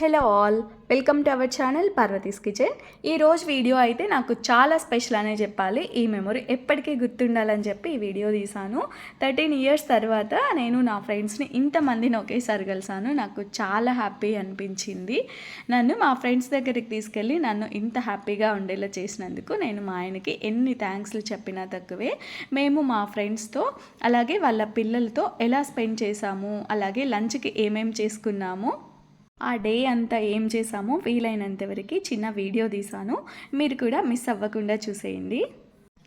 Hello all welcome to our channel Parvati's kitchen ఈరోజు video అయితే నాకు చాలా స్పెషల్ అనే చెప్పాలి. ఈ మెమొరీ ఎప్పటికీ గుర్తుండాలని చెప్పి ఈ వీడియో తీశాను. థర్టీన్ ఇయర్స్ తర్వాత నేను నా ఫ్రెండ్స్ని ఇంతమందిని ఒకేసారి కలిసాను నాకు చాలా హ్యాపీ అనిపించింది. నన్ను మా ఫ్రెండ్స్ దగ్గరికి తీసుకెళ్ళి నన్ను ఇంత హ్యాపీగా ఉండేలా చేసినందుకు నేను మా ఆయనకి ఎన్ని థ్యాంక్స్లు చెప్పినా తక్కువే. మేము మా ఫ్రెండ్స్తో అలాగే వాళ్ళ పిల్లలతో ఎలా స్పెండ్ చేసాము అలాగే లంచ్కి ఏమేమి చేసుకున్నాము ఆ డే అంతా ఏం చేసామో వీలైనంత వరకు చిన్న వీడియో తీసాను మీరు కూడా మిస్ అవ్వకుండా చూసేయండి.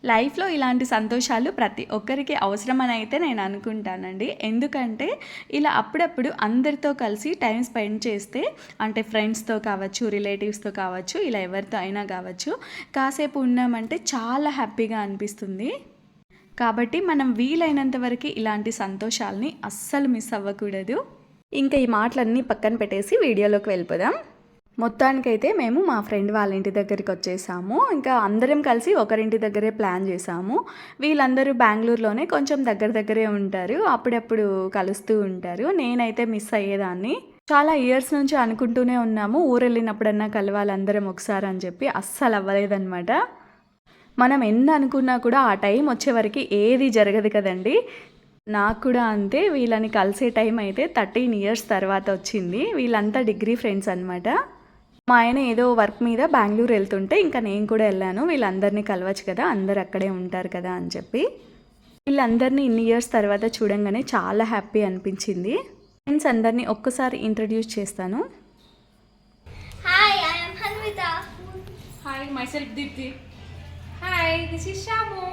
లైఫ్లో ఇలాంటి సంతోషాలు ప్రతి ఒక్కరికి అవసరమని అయితే నేను అనుకుంటానండి. ఎందుకంటే ఇలా అప్పుడప్పుడు అందరితో కలిసి టైం స్పెండ్ చేస్తే అంటే ఫ్రెండ్స్తో కావచ్చు రిలేటివ్స్తో కావచ్చు ఇలా ఎవరితో అయినా కావచ్చు కాసేపు ఉన్నామంటే చాలా హ్యాపీగా అనిపిస్తుంది. కాబట్టి మనం వీలైనంత వరకు ఇలాంటి సంతోషాలని అస్సలు మిస్ అవ్వకూడదు. ఇంకా ఈ మాటలన్నీ పక్కన పెట్టేసి వీడియోలోకి వెళ్ళిపోదాం. మొత్తానికైతే మేము మా ఫ్రెండ్ వాళ్ళ ఇంటి దగ్గరికి వచ్చేసాము. ఇంకా అందరం కలిసి ఒకరింటి దగ్గరే ప్లాన్ చేసాము. వీళ్ళందరూ బెంగళూరులోనే కొంచెం దగ్గర దగ్గరే ఉంటారు. అప్పుడప్పుడు కలుస్తూ ఉంటారు. నేనైతే మిస్ అయ్యేదాన్ని. చాలా ఇయర్స్ నుంచి అనుకుంటూనే ఉన్నాము. ఊరు వెళ్ళినప్పుడన్నా కలవాలి అందరం ఒకసారి అని చెప్పి అస్సలు అవ్వలేదన్నమాట. మనం ఎన్ని అనుకున్నా కూడా ఆ టైం వచ్చే ఏది జరగదు కదండి. నాకు కూడా అంతే. వీళ్ళని కలిసే టైం అయితే థర్టీన్ ఇయర్స్ తర్వాత వచ్చింది. వీళ్ళంతా డిగ్రీ ఫ్రెండ్స్ అనమాట మా ఆయన ఏదో వర్క్ మీద బెంగళూరు వెళ్తుంటే ఇంకా నేను కూడా వెళ్ళాను. వీళ్ళందరినీ కలవచ్చు కదా అందరు అక్కడే ఉంటారు కదా అని చెప్పి. వీళ్ళందరినీ ఇన్ని ఇయర్స్ తర్వాత చూడంగానే చాలా హ్యాపీ అనిపించింది. ఫ్రెండ్స్ అందరినీ ఒక్కసారి ఇంట్రడ్యూస్ చేస్తాను. Hi, this is Shamu.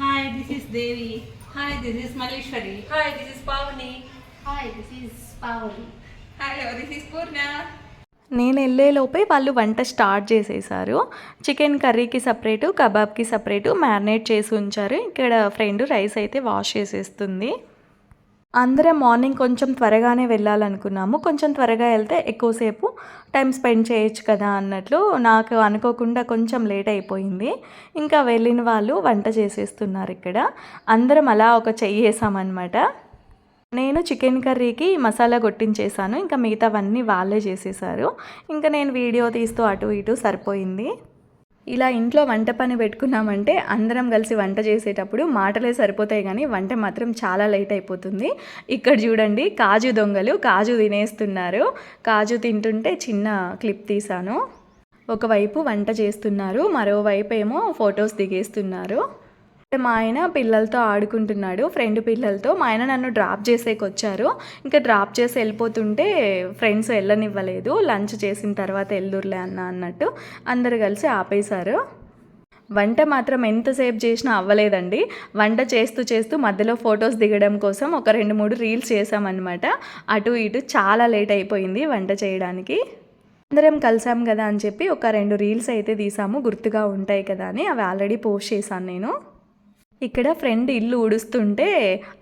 Hi, this Hi, this is Malishwari. Hi, this is Pavani. Hi, this is Pauli. Hello, this is Purna. నేను వెళ్ళేలోపే వాళ్ళు వంట స్టార్ట్ చేసేసారు చికెన్ కర్రీకి సపరేటు కబాబ్కి సపరేటు మ్యారినేట్ చేసి ఉంచారు ఇక్కడ ఫ్రెండ్ రైస్ అయితే వాష్ చేసేస్తుంది అందరం మార్నింగ్ కొంచెం త్వరగానే వెళ్ళాలనుకున్నాము. కొంచెం త్వరగా వెళ్తే ఎక్కువసేపు టైం స్పెండ్ చేయొచ్చు కదా అన్నట్లు నాకు అనుకోకుండా కొంచెం లేట్ అయిపోయింది. ఇంకా వెళ్ళిన వాళ్ళు వంట చేసేస్తున్నారు ఇక్కడ. అందరం అలా ఒక చెయ్యి వేసామన్నమాట. నేను చికెన్ కర్రీకి మసాలా కొట్టించేసాను ఇంకా మిగతావన్నీ వాళ్ళే చేసేసారు ఇంకా నేను వీడియో తీస్తూ అటు ఇటు సరిపోయింది. ఇలా ఇంట్లో వంట పని పెట్టుకున్నామంటే అందరం కలిసి వంట చేసేటప్పుడు మాటలే సరిపోతాయి కానీ వంట మాత్రం చాలా లేట్ అయిపోతుంది. ఇక్కడ చూడండి కాజు దొంగలు కాజు తినేస్తున్నారు. కాజు తింటుంటే చిన్న క్లిప్ తీసాను ఒకవైపు వంట చేస్తున్నారు మరోవైపు ఏమో ఫొటోస్ దిగేస్తున్నారు. మా ఆయన పిల్లలతో ఆడుకుంటున్నాడు ఫ్రెండ్ పిల్లలతో. మా ఆయన నన్ను డ్రాప్ చేసేకి వచ్చారు ఇంకా డ్రాప్ చేసి వెళ్ళిపోతుంటే ఫ్రెండ్స్ వెళ్ళనివ్వలేదు. లంచ్ చేసిన తర్వాత వెళ్దురులే అన్న అన్నట్టు అందరు కలిసి ఆపేశారు. వంట మాత్రం ఎంతసేపు చేసినా అవ్వలేదండి. వంట చేస్తూ చేస్తూ మధ్యలో ఫొటోస్ దిగడం కోసం ఒక రెండు మూడు రీల్స్ చేసామన్నమాట అటు ఇటు చాలా లేట్ అయిపోయింది వంట చేయడానికి. అందరం కలిసాం కదా అని చెప్పి ఒక రెండు రీల్స్ అయితే తీసాము. గుర్తుగా ఉంటాయి కదా అని అవి ఆల్రెడీ పోస్ట్ చేశాను నేను. ఇక్కడ ఫ్రెండ్ ఇల్లు ఊడుస్తుంటే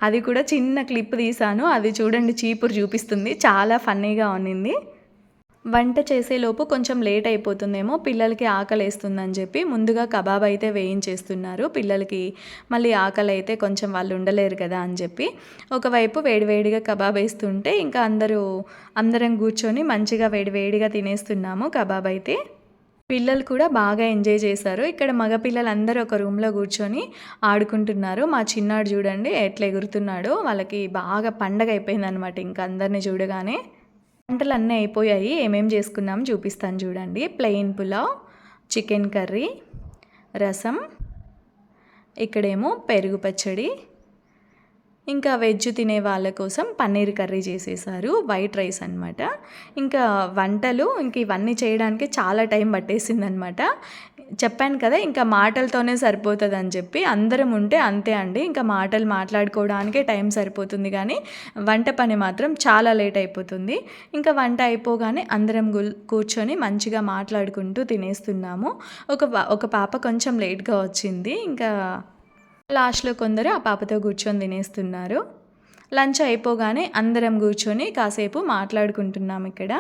అది కూడా చిన్న క్లిప్ తీసాను అది చూడండి చీపురు చూపిస్తుంది. చాలా ఫన్నీగా ఉన్నింది. వంట చేసేలోపు కొంచెం లేట్ అయిపోతుందేమో పిల్లలకి ఆకలి వేస్తుందని చెప్పి ముందుగా కబాబ్ అయితే వేయించేస్తున్నారు. పిల్లలకి మళ్ళీ ఆకలి అయితే కొంచెం వాళ్ళు ఉండలేరు కదా అని చెప్పి ఒకవైపు వేడివేడిగా కబాబ్ వేస్తుంటే ఇంకా అందరూ అందరం కూర్చొని మంచిగా వేడివేడిగా తినేస్తున్నాము కబాబ్ అయితే. పిల్లలు కూడా బాగా ఎంజాయ్ చేశారు. ఇక్కడ మగ అందరూ ఒక రూమ్లో కూర్చొని ఆడుకుంటున్నారు. మా చిన్నాడు చూడండి ఎట్లా ఎగురుతున్నాడో. వాళ్ళకి బాగా పండగ అయిపోయిందనమాట ఇంకా అందరిని చూడగానే. వంటలు అన్నీ అయిపోయాయి. ఏమేం చేసుకున్నాం చూపిస్తాను చూడండి. ప్లెయిన్ పులావ్ చికెన్ కర్రీ రసం ఇక్కడేమో పెరుగు పచ్చడి ఇంకా వెజ్ తినే వాళ్ళ కోసం పన్నీర్ కర్రీ చేసేసారు వైట్ రైస్ అనమాట ఇంకా వంటలు ఇంక ఇవన్నీ చేయడానికి చాలా టైం పట్టేసిందనమాట చెప్పాను కదా ఇంకా మాటలతోనే సరిపోతుంది అని చెప్పి అందరం ఉంటే అంతే అండి. ఇంకా మాటలు మాట్లాడుకోవడానికే టైం సరిపోతుంది కానీ వంట పని మాత్రం చాలా లేట్ అయిపోతుంది. ఇంకా వంట అయిపోగానే అందరం కూర్చొని మంచిగా మాట్లాడుకుంటూ తినేస్తున్నాము. ఒక ఒక పాప కొంచెం లేట్గా వచ్చింది. ఇంకా లాస్ట్లో కొందరు ఆ పాపతో కూర్చొని తినేస్తున్నారు. లంచ్ అయిపోగానే అందరం కూర్చొని కాసేపు మాట్లాడుకుంటున్నాం ఇక్కడ.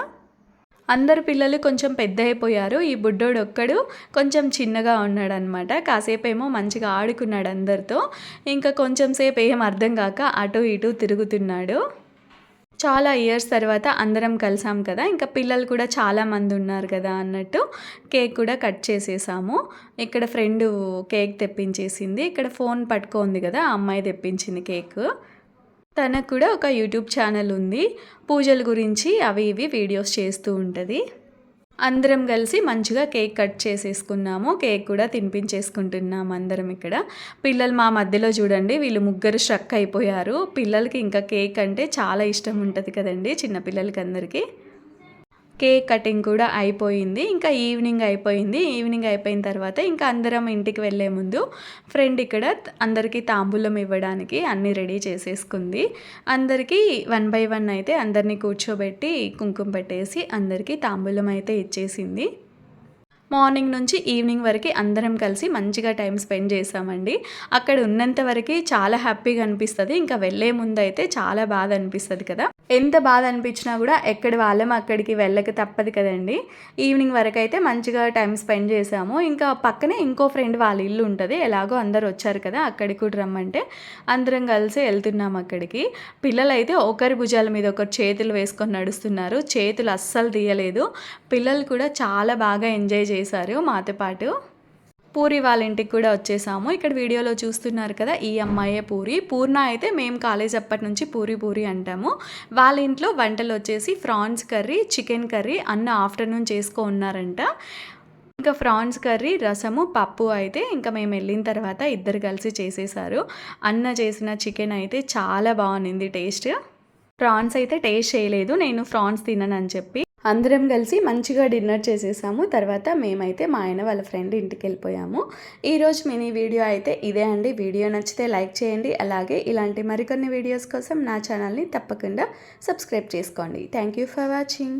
అందరు పిల్లలు కొంచెం పెద్ద అయిపోయారు ఈ బుడ్డోడు ఒక్కడు కొంచెం చిన్నగా ఉన్నాడనమాట కాసేపు ఏమో మంచిగా ఆడుకున్నాడు అందరితో. ఇంకా కొంచెం సేపు ఏం అర్థం కాక అటు ఇటు తిరుగుతున్నాడు. చాలా ఇయర్స్ తర్వాత అందరం కలిసాం కదా. ఇంకా పిల్లలు కూడా చాలా మంది ఉన్నారు కదా అన్నట్టు కేక్ కూడా కట్ చేసేసాము. ఇక్కడ ఫ్రెండ్ కేక్ తెప్పించేసింది. ఇక్కడ ఫోన్ పట్టుకోంది కదా ఆ అమ్మాయి తెప్పించింది కేక్. తనకు కూడా ఒక యూట్యూబ్ ఛానల్ ఉంది. పూజల గురించి అవి ఇవి వీడియోస్ చేస్తూ ఉంటుంది. అందరం కలిసి మంచిగా కేక్ కట్ చేసేసుకున్నాము. కేక్ కూడా తినిపించేసుకుంటున్నాము అందరం ఇక్కడ. పిల్లలు మా మధ్యలో చూడండి వీళ్ళు ముగ్గురు స్ట్రక్ అయిపోయారు. పిల్లలకి ఇంకా కేక్ అంటే చాలా ఇష్టం ఉంటుంది కదండి చిన్నపిల్లలకి అందరికీ కేక్ కటింగ్ కూడా అయిపోయింది. ఇంకా ఈవినింగ్ అయిపోయింది. ఈవినింగ్ అయిపోయిన తర్వాత ఇంకా అందరం ఇంటికి వెళ్ళే ముందు ఫ్రెండ్ ఇక్కడ అందరికీ తాంబూలం ఇవ్వడానికి అన్నీ రెడీ చేసేసుకుంది. అందరికీ వన్ బై వన్ అయితే అందరినీ కూర్చోబెట్టి కుంకుమ పెట్టేసి అందరికీ తాంబూలం అయితే ఇచ్చేసింది. మార్నింగ్ నుంచి ఈవినింగ్ వరకు అందరం కలిసి మంచిగా టైం స్పెండ్ చేసామండి అక్కడ ఉన్నంత వరకు చాలా హ్యాపీగా అనిపిస్తుంది. ఇంకా వెళ్ళే ముందు అయితే చాలా బాధ అనిపిస్తుంది కదా. ఎంత బాధ అనిపించినా కూడా ఎక్కడి వాళ్ళం అక్కడికి వెళ్ళక తప్పదు కదండి. ఈవినింగ్ వరకు అయితే మంచిగా టైం స్పెండ్ చేసాము ఇంకా పక్కనే ఇంకో ఫ్రెండ్ వాళ్ళ ఇల్లు ఉంటుంది. ఎలాగో అందరు వచ్చారు కదా అక్కడికి కూడా రమ్మంటే అందరం కలిసి వెళ్తున్నాం అక్కడికి. పిల్లలైతే ఒకరి భుజాల మీద ఒకరు చేతులు వేసుకొని నడుస్తున్నారు. చేతులు అస్సలు తీయలేదు. పిల్లలు కూడా చాలా బాగా ఎంజాయ్ చేశారు మాతో పాటు. పూరి వాళ్ళ ఇంటికి కూడా వచ్చేసాము. ఇక్కడ వీడియోలో చూస్తున్నారు కదా ఈ అమ్మాయే పూరి. పూర్ణ అయితే మేము కాలేజ్ అప్పటి నుంచి పూరి పూరి అంటాము. వాళ్ళ ఇంట్లో వంటలు వచ్చేసి ఫ్రాన్స్ కర్రీ చికెన్ కర్రీ అన్న ఆఫ్టర్నూన్ చేసుకో ఉన్నారంట. ఇంకా ఫ్రాన్స్ కర్రీ రసము పప్పు అయితే ఇంకా మేము వెళ్ళిన తర్వాత ఇద్దరు కలిసి చేసేసారు. అన్న చేసిన చికెన్ అయితే చాలా బాగుంది టేస్ట్. ప్రాన్స్ అయితే టేస్ట్ చేయలేదు నేను ఫ్రాన్స్ తిననని చెప్పి. అందరం కలిసి మంచిగా డిన్నర్ చేసేసాము. తర్వాత మేమైతే మా ఆయన వాళ్ళ ఫ్రెండ్ ఇంటికి వెళ్ళిపోయాము. ఈరోజు మినీ వీడియో అయితే ఇదే అండి. వీడియో నచ్చితే లైక్ చేయండి. అలాగే ఇలాంటి మరికొన్ని వీడియోస్ కోసం నా ఛానల్ని తప్పకుండా సబ్స్క్రైబ్ చేసుకోండి. Thank you for watching.